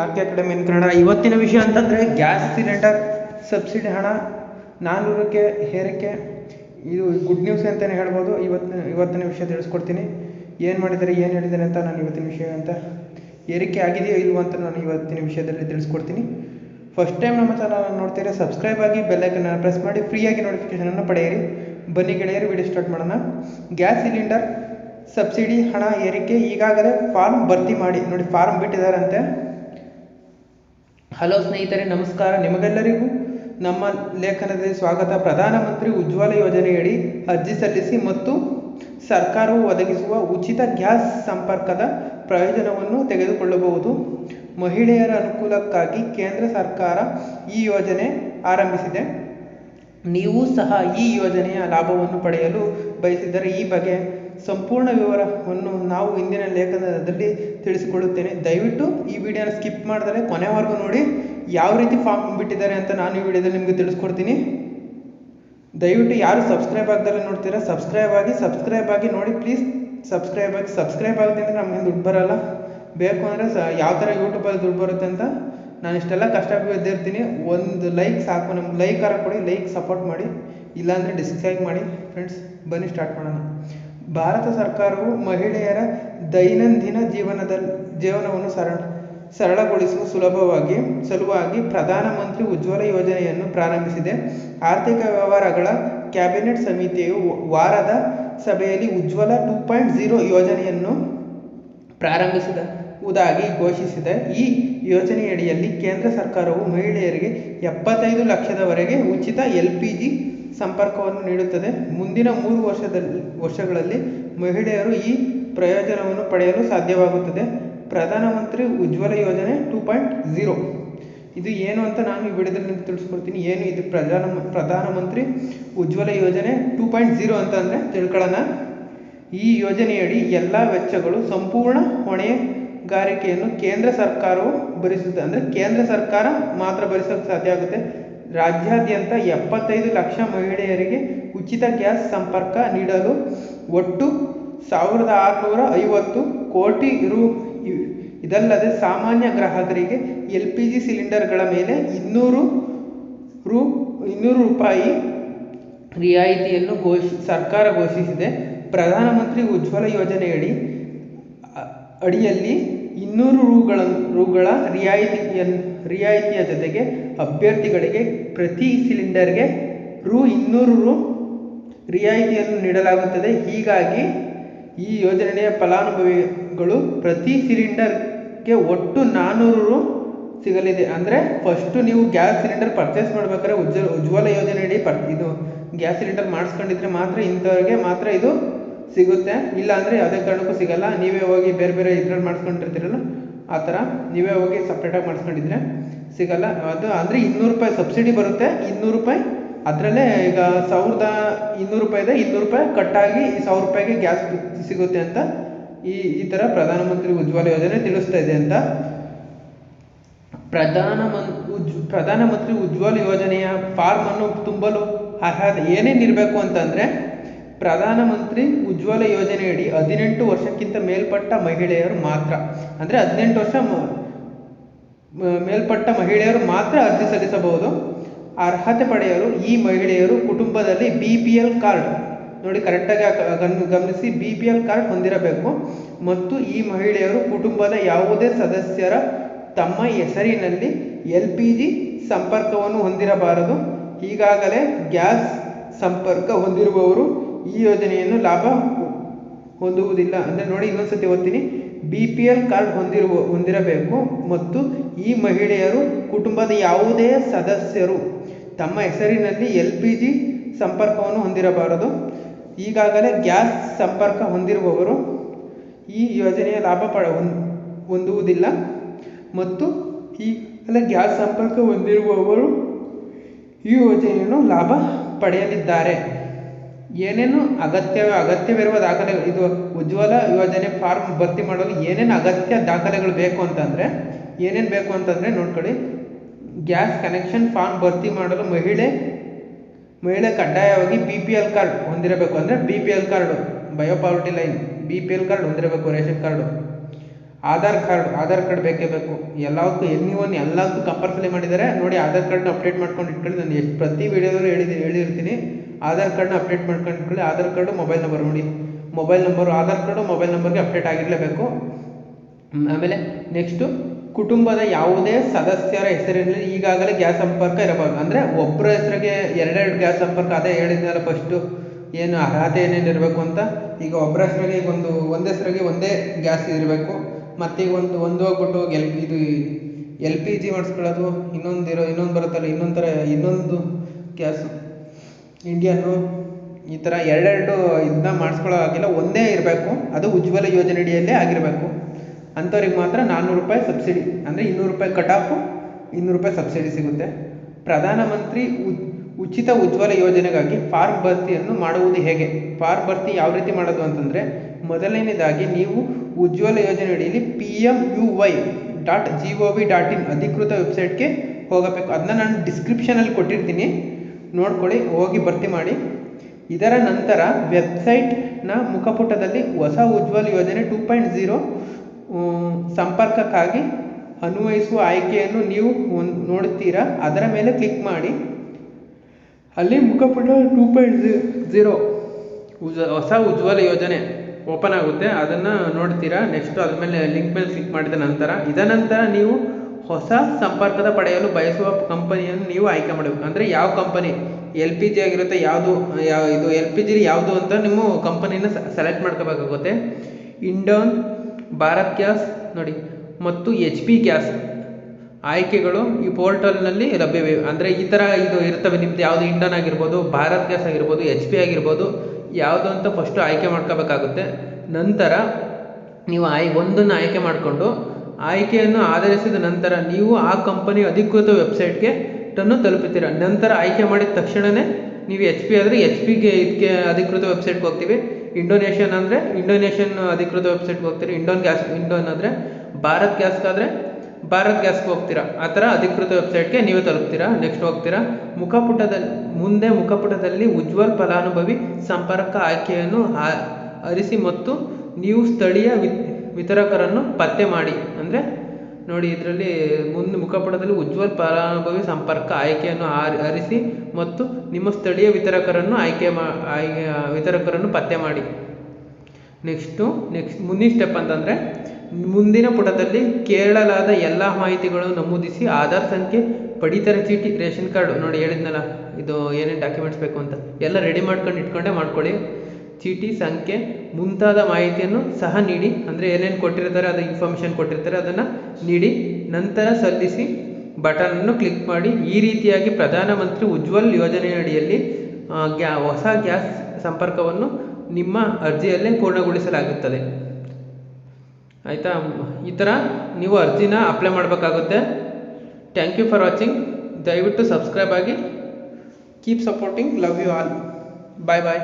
R K academy in Kannada ಇವತ್ತಿನ ವಿಷಯ ಅಂತಂದ್ರೆ ಗ್ಯಾಸ್ ಸಿಲಿಂಡರ್ ಸಬ್ಸಿಡಿ ಹಣ. ನಾನ್ನೂರಕ್ಕೆ ಏರಿಕೆ ಇದು ಗುಡ್ ನ್ಯೂಸ್ ಅಂತಾನೆ ಹೇಳ್ಬೋದು. ಇವತ್ತಿನ ಇವತ್ತಿನ ವಿಷಯ ತಿಳಿಸ್ಕೊಡ್ತೀನಿ. ಏನು ಮಾಡಿದ್ದಾರೆ, ಏನು ಹೇಳಿದ್ದಾರೆ ಅಂತ ನಾನು ಇವತ್ತಿನ ವಿಷಯ ಅಂತ ಏರಿಕೆ ಆಗಿದೆಯೋ ಇಲ್ವೋ ಅಂತ ನಾನು ಇವತ್ತಿನ ವಿಷಯದಲ್ಲಿ ತಿಳಿಸ್ಕೊಡ್ತೀನಿ. ಫಸ್ಟ್ ಟೈಮ್ ನಮ್ಮ ಚಾನಲ್ ನೋಡ್ತೀರಾ ಸಬ್ಸ್ಕ್ರೈಬ್ ಆಗಿ ಬೆಲ್ಲೈಕನ್ನ ಪ್ರೆಸ್ ಮಾಡಿ. ಫ್ರೀಯಾಗಿ ನೋಟಿಫಿಕೇಷನನ್ನು ಪಡೆಯಿರಿ. ಬನ್ನಿ ಗೆಳೆಯರು ವಿಡಿಯೋ ಸ್ಟಾರ್ಟ್ ಮಾಡೋಣ. ಗ್ಯಾಸ್ ಸಿಲಿಂಡರ್ ಸಬ್ಸಿಡಿ ಹಣ ಏರಿಕೆ ಈಗಾಗಲೇ ಫಾರ್ಮ್ ಭರ್ತಿ ಮಾಡಿ. ನೋಡಿ ಫಾರ್ಮ್ ಬಿಟ್ಟಿದ್ದಾರಂತೆ. ಹಲೋ ಸ್ನೇಹಿತರೆ, ನಮಸ್ಕಾರ. ನಿಮಗೆಲ್ಲರಿಗೂ ನಮ್ಮ ಲೇಖನದಲ್ಲಿ ಸ್ವಾಗತ. ಪ್ರಧಾನಮಂತ್ರಿ ಉಜ್ವಲ ಯೋಜನೆಯಡಿ ಅರ್ಜಿ ಸಲ್ಲಿಸಿ ಮತ್ತು ಸರ್ಕಾರವು ಒದಗಿಸುವ ಉಚಿತ ಗ್ಯಾಸ್ ಸಂಪರ್ಕದ ಪ್ರಯೋಜನವನ್ನು ತೆಗೆದುಕೊಳ್ಳಬಹುದು. ಮಹಿಳೆಯರ ಅನುಕೂಲಕ್ಕಾಗಿ ಕೇಂದ್ರ ಸರ್ಕಾರ ಈ ಯೋಜನೆ ಆರಂಭಿಸಿದೆ. ನೀವು ಸಹ ಈ ಯೋಜನೆಯ ಲಾಭವನ್ನು ಪಡೆಯಲು ಬಯಸಿದರೆ ಈ ಬಗ್ಗೆ ಸಂಪೂರ್ಣ ವಿವರವನ್ನು ನಾವು ಇಂದಿನ ಲೇಖನದಲ್ಲಿ ತಿಳಿಸಿಕೊಡುತ್ತೇನೆ. ದಯವಿಟ್ಟು ಈ ವಿಡಿಯೋನ ಸ್ಕಿಪ್ ಮಾಡಿದರೆ ಕೊನೆವರೆಗೂ ನೋಡಿ ಯಾವ ರೀತಿ ಫಾರ್ಮ್ ಬಿಟ್ಟಿದ್ದಾರೆ ಅಂತ ನಾನು ಈ ವಿಡಿಯೋದಲ್ಲಿ ನಿಮಗೆ ತಿಳಿಸ್ಕೊಡ್ತೀನಿ. ದಯವಿಟ್ಟು ಯಾರು ಸಬ್ಸ್ಕ್ರೈಬ್ ಆಗ್ದಲ್ಲ ನೋಡ್ತೀರಾ? ಸಬ್ಸ್ಕ್ರೈಬ್ ಆಗಿ ಸಬ್ಸ್ಕ್ರೈಬ್ ಆಗಿ ನೋಡಿ ಪ್ಲೀಸ್. ಸಬ್ಸ್ಕ್ರೈಬ್ ಆಗಿ, ಸಬ್ಸ್ಕ್ರೈಬ್ ಆಗುತ್ತೆ ಅಂದರೆ ನಮಗೆ ದುಡ್ಡು ಬರಲ್ಲ. ಬೇಕು ಅಂದರೆ ಸ ಯಾವ ಥರ ಯೂಟ್ಯೂಬಲ್ಲಿ ದುಡ್ಡು ಬರುತ್ತೆ ಅಂತ ನಾನು ಇಷ್ಟೆಲ್ಲ ಕಷ್ಟ ಬಿದ್ದಿರ್ತೀನಿ ಒಂದು ಲೈಕ್ ಸಾಕು, ನಮ್ಗೆ ಲೈಕ್ ಕೊಡಿ ಲೈಕ್ ಸಪೋರ್ಟ್ ಮಾಡಿ. ಇಲ್ಲಾಂದರೆ ಡಿಸ್ಕ್ರೈಬ್ ಮಾಡಿ. ಫ್ರೆಂಡ್ಸ್ ಬನ್ನಿ ಸ್ಟಾರ್ಟ್ ಮಾಡೋಣ. ಭಾರತ ಸರ್ಕಾರವು ಮಹಿಳೆಯರ ದೈನಂದಿನ ಜೀವನದಲ್ಲಿ ಜೀವನವನ್ನು ಸರಳ, ಸರಳಗೊಳಿಸುವ ಸುಲಭವಾಗಿ, ಸಲುವಾಗಿ ಪ್ರಧಾನಮಂತ್ರಿ ಉಜ್ವಲ ಯೋಜನೆಯನ್ನು ಪ್ರಾರಂಭಿಸಿದೆ. ಆರ್ಥಿಕ ವ್ಯವಹಾರಗಳ ಕ್ಯಾಬಿನೆಟ್ ಸಮಿತಿಯು ವಾರದ ಸಭೆಯಲ್ಲಿ ಉಜ್ವಲ ಟೂ ಪಾಯಿಂಟ್ ಜೀರೋ ಯೋಜನೆಯನ್ನು ಪ್ರಾರಂಭಿಸಿದ, ಉದಾಗಿ ಘೋಷಿಸಿದೆ. ಈ ಯೋಜನೆಯಡಿಯಲ್ಲಿ ಕೇಂದ್ರ ಸರ್ಕಾರವು ಮಹಿಳೆಯರಿಗೆ ಎಪ್ಪತ್ತೈದು ಲಕ್ಷದವರೆಗೆ ಉಚಿತ ಎಲ್ ಪಿ ಜಿ ಸಂಪರ್ಕವನ್ನು ನೀಡುತ್ತದೆ. ಮುಂದಿನ ಮೂರು ವರ್ಷದಲ್ಲಿ ವರ್ಷಗಳಲ್ಲಿ ಮಹಿಳೆಯರು ಈ ಪ್ರಯೋಜನವನ್ನು ಪಡೆಯಲು ಸಾಧ್ಯವಾಗುತ್ತದೆ. ಪ್ರಧಾನಮಂತ್ರಿ ಉಜ್ವಲ ಯೋಜನೆ ಟೂ ಪಾಯಿಂಟ್ ಝೀರೋ. ಇದು ಏನು ಅಂತ ನಾನು ಈ ವಿಡಿಯೋದಲ್ಲಿ ತಿಳಿಸ್ಕೊಡ್ತೀನಿ. ಏನು ಇದು ಪ್ರಧಾನ ಪ್ರಧಾನಮಂತ್ರಿ ಉಜ್ವಲ ಯೋಜನೆ ಟೂ ಪಾಯಿಂಟ್ ಝೀರೋ ಅಂತ ಅಂದರೆ ತಿಳ್ಕೊಳ್ಳೋಣ. ಈ ಯೋಜನೆಯಡಿ ಎಲ್ಲ ವೆಚ್ಚಗಳು ಸಂಪೂರ್ಣ ಹೊಣೆಗಾರಿಕೆಯನ್ನು ಕೇಂದ್ರ ಸರ್ಕಾರವು ಭರಿಸುತ್ತೆ. ಅಂದರೆ ಕೇಂದ್ರ ಸರ್ಕಾರ ಮಾತ್ರ ಭರಿಸೋಕ್ಕೆ ಸಾಧ್ಯ ಆಗುತ್ತೆ. ರಾಜ್ಯಾದ್ಯಂತ ಎಪ್ಪತ್ತೈದು ಲಕ್ಷ ಮಹಿಳೆಯರಿಗೆ ಉಚಿತ ಗ್ಯಾಸ್ ಸಂಪರ್ಕ ನೀಡಲು ಒಟ್ಟು ಸಾವಿರದ ಆರುನೂರ ಐವತ್ತು ಕೋಟಿ ರು ಇದಲ್ಲದೆ ಸಾಮಾನ್ಯ ಗ್ರಾಹಕರಿಗೆ ಎಲ್ ಪಿ ಜಿ ಸಿಲಿಂಡರ್ಗಳ ಮೇಲೆ ಇನ್ನೂರು ರು, ಇನ್ನೂರು ರೂಪಾಯಿ ರಿಯಾಯಿತಿಯನ್ನು ಘೋಷಿ, ಸರ್ಕಾರ ಘೋಷಿಸಿದೆ. ಪ್ರಧಾನಮಂತ್ರಿ ಉಜ್ವಲ ಯೋಜನೆಯಡಿ ಅಡಿಯಲ್ಲಿ ಇನ್ನೂರು ರೂಗಳ, ರುಗಳ ರಿಯಾಯಿತಿಯನ್ನು ರಿಯಾಯಿತಿಯ ಜೊತೆಗೆ ಅಭ್ಯರ್ಥಿಗಳಿಗೆ ಪ್ರತಿ ಸಿಲಿಂಡರ್ಗೆ ರು ಇನ್ನೂರು ರು ರಿಯಾಯಿತಿಯನ್ನು ನೀಡಲಾಗುತ್ತದೆ. ಹೀಗಾಗಿ ಈ ಯೋಜನೆಯ ಫಲಾನುಭವಿಗಳು ಪ್ರತಿ ಸಿಲಿಂಡರ್ಗೆ ಒಟ್ಟು ನಾನ್ನೂರು ರು ಸಿಗಲಿದೆ. ಅಂದರೆ ಫಸ್ಟು ನೀವು ಗ್ಯಾಸ್ ಸಿಲಿಂಡರ್ ಪರ್ಚೇಸ್ ಮಾಡ್ಬೇಕಾದ್ರೆ ಉಜ್ವಲ ಉಜ್ವಲ ಯೋಜನೆಯಡಿ ಪರ್, ಇದು ಗ್ಯಾಸ್ ಸಿಲಿಂಡರ್ ಮಾಡಿಸ್ಕೊಂಡಿದ್ರೆ ಮಾತ್ರ ಇಂಥವ್ರಿಗೆ ಮಾತ್ರ ಇದು ಸಿಗುತ್ತೆ. ಇಲ್ಲ ಅಂದರೆ ಯಾವುದೇ ಕಾರಣಕ್ಕೂ ಸಿಗಲ್ಲ. ನೀವೇ ಹೋಗಿ ಬೇರೆ ಬೇರೆ ಇದ್ರಲ್ಲಿ ಮಾಡಿಸ್ಕೊಂಡಿರ್ತೀರಲ್ಲ. ಆ ಥರ ನೀವೇ ಹೋಗಿ ಸಪ್ರೇಟಾಗಿ ಮಾಡಿಸ್ಕೊಂಡಿದ್ರೆ ಸಿಗಲ್ಲ. ಅದು ಅಂದರೆ ಇನ್ನೂರು ರೂಪಾಯಿ ಸಬ್ಸಿಡಿ ಬರುತ್ತೆ, ಇನ್ನೂರು ರೂಪಾಯಿ ಅದರಲ್ಲೇ ಈಗ ಸಾವಿರದ ಇನ್ನೂರು ರೂಪಾಯಿ ಇದೆ, ಇನ್ನೂರು ರೂಪಾಯಿ ಕಟ್ಟಾಗಿ ಸಾವಿರ ರೂಪಾಯಿಗೆ ಗ್ಯಾಸ್ ಸಿಗುತ್ತೆ ಅಂತ ಈ ಈ ಥರ ಪ್ರಧಾನಮಂತ್ರಿ ಉಜ್ವಲ ಯೋಜನೆ ತಿಳಿಸ್ತಾ ಇದೆ ಅಂತ. ಪ್ರಧಾನ ಉಜ್ ಪ್ರಧಾನಮಂತ್ರಿ ಉಜ್ವಲ ಯೋಜನೆಯ ಫಾರ್ಮನ್ನು ತುಂಬಲು ಅರ್ಹತೆ ಏನೇನು ಇರಬೇಕು ಅಂತಂದರೆ ಪ್ರಧಾನಮಂತ್ರಿ ಉಜ್ವಲ ಯೋಜನೆಯಡಿ ಹದಿನೆಂಟು ವರ್ಷಕ್ಕಿಂತ ಮೇಲ್ಪಟ್ಟ ಮಹಿಳೆಯರು ಮಾತ್ರ. ಅಂದರೆ ಹದಿನೆಂಟು ವರ್ಷ ಮೇಲ್ಪಟ್ಟ ಮಹಿಳೆಯರು ಮಾತ್ರ ಅರ್ಜಿ ಸಲ್ಲಿಸಬಹುದು. ಅರ್ಹತೆ ಪಡೆಯಲು ಈ ಮಹಿಳೆಯರು ಕುಟುಂಬದಲ್ಲಿ ಬಿ ಪಿ ಎಲ್ ಕಾರ್ಡ್ ನೋಡಿ ಕರೆಕ್ಟಾಗಿ ಗಮನಿಸಿ ಬಿ ಪಿ ಎಲ್ ಕಾರ್ಡ್ ಹೊಂದಿರಬೇಕು. ಮತ್ತು ಈ ಮಹಿಳೆಯರು ಕುಟುಂಬದ ಯಾವುದೇ ಸದಸ್ಯರ ತಮ್ಮ ಹೆಸರಿನಲ್ಲಿ ಎಲ್ ಪಿ ಜಿ ಸಂಪರ್ಕವನ್ನು ಹೊಂದಿರಬಾರದು. ಈಗಾಗಲೇ ಗ್ಯಾಸ್ ಸಂಪರ್ಕ ಹೊಂದಿರುವವರು ಈ ಯೋಜನೆಯನ್ನು ಲಾಭ ಹೊಂದುವುದಿಲ್ಲ. ಅಂದರೆ ನೋಡಿ ಇನ್ನೊಂದ್ಸತಿ ಓದ್ತೀನಿ. ಬಿ ಪಿ ಎಲ್ ಕಾರ್ಡ್ ಹೊಂದಿರುವ, ಹೊಂದಿರಬೇಕು. ಮತ್ತು ಈ ಮಹಿಳೆಯರು ಕುಟುಂಬದ ಯಾವುದೇ ಸದಸ್ಯರು ತಮ್ಮ ಹೆಸರಿನಲ್ಲಿ ಎಲ್ ಪಿ ಜಿ ಸಂಪರ್ಕವನ್ನು ಹೊಂದಿರಬಾರದು. ಈಗಾಗಲೇ ಗ್ಯಾಸ್ ಸಂಪರ್ಕ ಹೊಂದಿರುವವರು ಈ ಯೋಜನೆಯ ಲಾಭ ಪಡ ಹೊಂದುವುದಿಲ್ಲ. ಮತ್ತು ಈಗಲೇ ಗ್ಯಾಸ್ ಸಂಪರ್ಕ ಹೊಂದಿರುವವರು ಈ ಯೋಜನೆಯನ್ನು ಲಾಭ ಪಡೆಯಲಿದ್ದಾರೆ. ಏನೇನು ಅಗತ್ಯ ಅಗತ್ಯವಿರುವ ದಾಖಲೆ ಇದು ಉಜ್ವಲ ಯೋಜನೆ ಫಾರ್ಮ್ ಭರ್ತಿ ಮಾಡಲು ಏನೇನು ಅಗತ್ಯ ದಾಖಲೆಗಳು ಬೇಕು ಅಂತಂದರೆ, ಏನೇನು ಬೇಕು ಅಂತಂದರೆ ನೋಡ್ಕೊಳ್ಳಿ ಗ್ಯಾಸ್ ಕನೆಕ್ಷನ್ ಫಾರ್ಮ್ ಭರ್ತಿ ಮಾಡಲು ಮಹಿಳೆ ಮಹಿಳೆ ಕಡ್ಡಾಯವಾಗಿ ಬಿ ಪಿ ಎಲ್ ಕಾರ್ಡ್ ಹೊಂದಿರಬೇಕು ಅಂದರೆ B P L card below poverty line B P L card ಹೊಂದಿರಬೇಕು, ration card Aadhaar card Aadhaar card ಬೇಕೇ ಬೇಕು. ಎಲ್ಲದಕ್ಕೂ ಎನಿ ಒನ್ ಎಲ್ಲದಕ್ಕೂ ಕಂಪಲ್ಸರಿ ಮಾಡಿದ್ದಾರೆ. ನೋಡಿ ಆಧಾರ್ ಕಾರ್ಡ್ನ ಅಪ್ಡೇಟ್ ಮಾಡ್ಕೊಂಡು ಇಟ್ಕೊಳ್ಳಿ. ನಾನು ಎಷ್ಟು ಪ್ರತಿ ವೀಡಿಯೋದಲ್ಲೂ ಹೇಳಿದ್ದೀನಿ ಹೇಳಿರ್ತೀನಿ. ಆಧಾರ್ ಕಾರ್ಡ್ನ ಅಪ್ಡೇಟ್ ಮಾಡ್ಕೊಂಡು ಇಟ್ಕೊಳ್ಳಿ ಆಧಾರ್ ಕಾರ್ಡು ಮೊಬೈಲ್ ನಂಬರ್ ನೋಡಿ. Mobile number Aadhaar card mobile ನಂಬರ್ಗೆ ಅಪ್ಡೇಟ್ ಆಗಿರಲೇಬೇಕು. ಆಮೇಲೆ ನೆಕ್ಸ್ಟು ಕುಟುಂಬದ ಯಾವುದೇ ಸದಸ್ಯರ ಹೆಸರಿನಲ್ಲಿ ಈಗಾಗಲೇ ಗ್ಯಾಸ್ ಸಂಪರ್ಕ ಇರಬಾರ್ದು. ಅಂದರೆ ಒಬ್ಬರ ಹೆಸರಿಗೆ ಎರಡೆರಡು ಗ್ಯಾಸ್ ಸಂಪರ್ಕ ಅದೇ ಹೇಳಿದ್ನಲ್ಲ ಫಸ್ಟು ಏನು ಅರ್ಹತೆ ಏನೇನು ಇರಬೇಕು ಅಂತ. ಈಗ ಒಬ್ಬರ ಹೆಸರಿಗೆ ಈಗ ಒಂದು, ಒಂದೇ ಹೆಸರಿಗೆ ಒಂದೇ ಗ್ಯಾಸ್ ಇರಬೇಕು. ಮತ್ತು ಈಗ ಒಂದು ಒಂದು ಹೋಗ್ಬಿಟ್ಟು ಎಲ್, ಇದು ಎಲ್ ಪಿ ಜಿ ಮಾಡಿಸ್ಕೊಳ್ಳೋದು, ಇನ್ನೊಂದು ಇರೋ, ಇನ್ನೊಂದು ಬರುತ್ತಲ್ಲ, ಇನ್ನೊಂದು ಥರ ಇನ್ನೊಂದು ಗ್ಯಾಸು. ಇಂಡಿಯನ್ನು ಈ ಥರ ಎರಡೆರಡು ಇದನ್ನ ಮಾಡಿಸ್ಕೊಳ್ಳೋ ಹಾಗಿಲ್ಲ, ಒಂದೇ ಇರಬೇಕು. ಅದು ಉಜ್ವಲ ಯೋಜನೆಯಡಿಯಲ್ಲೇ ಆಗಿರಬೇಕು. ಅಂಥವ್ರಿಗೆ ಮಾತ್ರ ನಾನ್ನೂರು ರೂಪಾಯಿ ಸಬ್ಸಿಡಿ, ಅಂದರೆ ಇನ್ನೂರು ರೂಪಾಯಿ ಕಟ್ ಆಫು ಇನ್ನೂರು ರೂಪಾಯಿ ಸಬ್ಸಿಡಿ ಸಿಗುತ್ತೆ. ಪ್ರಧಾನಮಂತ್ರಿ ಉಚಿತ ಉಜ್ವಲ ಯೋಜನೆಗಾಗಿ ಫಾರ್ಮ್ ಭರ್ತಿಯನ್ನು ಮಾಡುವುದು ಹೇಗೆ? ಫಾರ್ಮ್ ಭರ್ತಿ ಯಾವ ರೀತಿ ಮಾಡೋದು ಅಂತಂದರೆ, ಮೊದಲನೇದಾಗಿ ನೀವು ಉಜ್ವಲ ಯೋಜನೆಯಡಿಯಲ್ಲಿ P M U Y dot G O V dot in ಅಧಿಕೃತ ವೆಬ್ಸೈಟ್ಗೆ ಹೋಗಬೇಕು. ಅದನ್ನ ನಾನು ಡಿಸ್ಕ್ರಿಪ್ಷನಲ್ಲಿ ಕೊಟ್ಟಿರ್ತೀನಿ. ನೋಡ್ಕೊಳ್ಳಿ, ಹೋಗಿ ಭರ್ತಿ ಮಾಡಿ. ಇದರ ನಂತರ ವೆಬ್ಸೈಟ್ನ ಮುಖಪುಟದಲ್ಲಿ ಹೊಸ ಉಜ್ವಲ ಯೋಜನೆ ಟೂ ಪಾಯಿಂಟ್ ಝೀರೋ ಸಂಪರ್ಕಕ್ಕಾಗಿ ಅನ್ವಯಿಸುವ ಆಯ್ಕೆಯನ್ನು ನೀವು ಒಂದು ನೋಡುತ್ತೀರಾ? ಅದರ ಮೇಲೆ ಕ್ಲಿಕ್ ಮಾಡಿ. ಅಲ್ಲಿ ಮುಖಪುಟ ಟೂ ಪಾಯಿಂಟ್ ಝೀರೋ ಉಜ, ಹೊಸ ಉಜ್ವಲ ಯೋಜನೆ ಓಪನ್ ಆಗುತ್ತೆ. ಅದನ್ನು ನೋಡ್ತೀರಾ? ನೆಕ್ಸ್ಟ್ ಅದ್ರ ಮೇಲೆ ಲಿಂಕ್ ಮೇಲೆ ಕ್ಲಿಕ್ ಮಾಡಿದ ನಂತರ. ಇದನಂತರ ನೀವು ಹೊಸ ಸಂಪರ್ಕದ ಪಡೆಯಲು ಬಯಸುವ ಕಂಪನಿಯನ್ನು ನೀವು ಆಯ್ಕೆ ಮಾಡಬೇಕು. ಅಂದರೆ ಯಾವ ಕಂಪನಿ? ಎಲ್ ಪಿ ಜಿ ಆಗಿರುತ್ತೆ ಯಾವುದು ಯಾವ ಇದು ಎಲ್ ಪಿ ಜಿಲಿ ಯಾವುದು ಅಂತ ನೀವು ಕಂಪನಿನ ಸೆಲೆಕ್ಟ್ ಮಾಡ್ಕೋಬೇಕಾಗುತ್ತೆ. ಇಂಡೋನ್, ಭಾರತ್ ಗ್ಯಾಸ್, ನೋಡಿ, ಮತ್ತು ಎಚ್ ಪಿ ಗ್ಯಾಸ್ ಆಯ್ಕೆಗಳು ಈ ಪೋರ್ಟಲ್ನಲ್ಲಿ ಲಭ್ಯವಿವೆ. ಅಂದರೆ ಈ ಥರ ಇದು ಇರ್ತವೆ. ನಿಮ್ದು ಯಾವುದು ಇಂಡನ್ ಆಗಿರ್ಬೋದು, ಭಾರತ್ ಗ್ಯಾಸ್ ಆಗಿರ್ಬೋದು, ಎಚ್ ಪಿ ಆಗಿರ್ಬೋದು, ಯಾವುದು ಅಂತ ಫಸ್ಟು ಆಯ್ಕೆ ಮಾಡ್ಕೋಬೇಕಾಗುತ್ತೆ. ನಂತರ ನೀವು ಆಯ್, ಒಂದನ್ನು ಆಯ್ಕೆ ಮಾಡಿಕೊಂಡು ಆಯ್ಕೆಯನ್ನು ಆಧರಿಸಿದ ನಂತರ ನೀವು ಆ ಕಂಪನಿ ಅಧಿಕೃತ ವೆಬ್ಸೈಟ್ಗೆ ಟನ್ನು ತಲುಪುತ್ತೀರ? ನಂತರ ಆಯ್ಕೆ ಮಾಡಿದ ತಕ್ಷಣವೇ ನೀವು ಎಚ್ ಪಿ ಆದರೆ ಎಚ್ ಪಿಗೆ ಇದಕ್ಕೆ ಅಧಿಕೃತ ವೆಬ್ಸೈಟ್ಗೆ ಹೋಗ್ತೀವಿ. ಇಂಡೋನೇಷಿಯನ್ ಅಂದರೆ ಇಂಡೋನೇಷಿಯನ್ ಅಧಿಕೃತ ವೆಬ್ಸೈಟ್ಗೆ ಹೋಗ್ತೀರಿ. ಇಂಡೋನ್ ಗ್ಯಾಸ್, ಇಂಡೋನ್ ಅಂದರೆ ಭಾರತ್ ಗ್ಯಾಸ್ಗಾದರೆ ಭಾರತ್ ಗ್ಯಾಸ್ಗೆ ಹೋಗ್ತೀರಾ? ಆ ಥರ ಅಧಿಕೃತ ವೆಬ್ಸೈಟ್ಗೆ ನೀವೇ ತಲುಪ್ತೀರಾ? ನೆಕ್ಸ್ಟ್ ಹೋಗ್ತೀರಾ? ಮುಖಪುಟದಲ್ಲಿ, ಮುಂದೆ ಮುಖಪುಟದಲ್ಲಿ ಉಜ್ವಲ್ ಫಲಾನುಭವಿ ಸಂಪರ್ಕ ಆಯ್ಕೆಯನ್ನು ಆ- ಅರಿಸಿ ಮತ್ತು ನೀವು ಸ್ಥಳೀಯ ವಿ ವಿತರಕರನ್ನು ಪತ್ತೆ ಮಾಡಿ. ಅಂದರೆ ನೋಡಿ ಇದರಲ್ಲಿ ಮುಂದೆ ಮುಖಪುಟದಲ್ಲಿ ಉಜ್ವಲ್ ಫಲಾನುಭವಿ ಸಂಪರ್ಕ ಆಯ್ಕೆಯನ್ನು ಆರಿಸಿ ಮತ್ತು ನಿಮ್ಮ ಸ್ಥಳೀಯ ವಿತರಕರನ್ನು ಆಯ್ಕೆ ಮಾ, ಆಯ್ಕೆ, ವಿತರಕರನ್ನು ಪತ್ತೆ ಮಾಡಿ. ನೆಕ್ಸ್ಟು, ನೆಕ್ಸ್ಟ್ ಮುಂದಿನ ಸ್ಟೆಪ್ ಅಂತಂದರೆ ಮುಂದಿನ ಪುಟದಲ್ಲಿ ಕೇಳಲಾದ ಎಲ್ಲ ಮಾಹಿತಿಗಳನ್ನು ನಮೂದಿಸಿ ಆಧಾರ್ ಸಂಖ್ಯೆ, ಪಡಿತರ ಚೀಟಿ, ರೇಷನ್ ಕಾರ್ಡು. ನೋಡಿ ಹೇಳಿದ್ನಲ್ಲ, ಇದು ಏನೇನು ಡಾಕ್ಯುಮೆಂಟ್ಸ್ ಬೇಕು ಅಂತ. ಎಲ್ಲ ರೆಡಿ ಮಾಡ್ಕೊಂಡು ಇಟ್ಕೊಂಡೇ ಮಾಡ್ಕೊಳ್ಳಿ. ಚೀಟಿ ಸಂಖ್ಯೆ ಮುಂತಾದ ಮಾಹಿತಿಯನ್ನು ಸಹ ನೀಡಿ. ಅಂದರೆ ಏನೇನು ಕೊಟ್ಟಿರ್ತಾರೆ, ಅದು ಇನ್ಫಾರ್ಮೇಷನ್ ಕೊಟ್ಟಿರ್ತಾರೆ, ಅದನ್ನು ನೀಡಿ. ನಂತರ ಸಲ್ಲಿಸಿ ಬಟನನ್ನು ಕ್ಲಿಕ್ ಮಾಡಿ. ಈ ರೀತಿಯಾಗಿ ಪ್ರಧಾನಮಂತ್ರಿ ಉಜ್ವಲ್ ಯೋಜನೆಯಡಿಯಲ್ಲಿ ಗ್ಯಾ, ಹೊಸ ಗ್ಯಾಸ್ ಸಂಪರ್ಕವನ್ನು ನಿಮ್ಮ ಅರ್ಜಿಯಲ್ಲೇ ಪೂರ್ಣಗೊಳಿಸಲಾಗುತ್ತದೆ. ಆಯಿತಾ? ಈ ಥರ ನೀವು ಅರ್ಜಿನ ಅಪ್ಲೈ ಮಾಡಬೇಕಾಗುತ್ತೆ. ಥ್ಯಾಂಕ್ ಯು ಫಾರ್ ವಾಚಿಂಗ್ ದಯವಿಟ್ಟು ಸಬ್ಸ್ಕ್ರೈಬ್ ಆಗಿ. Keep supporting love you all bye bye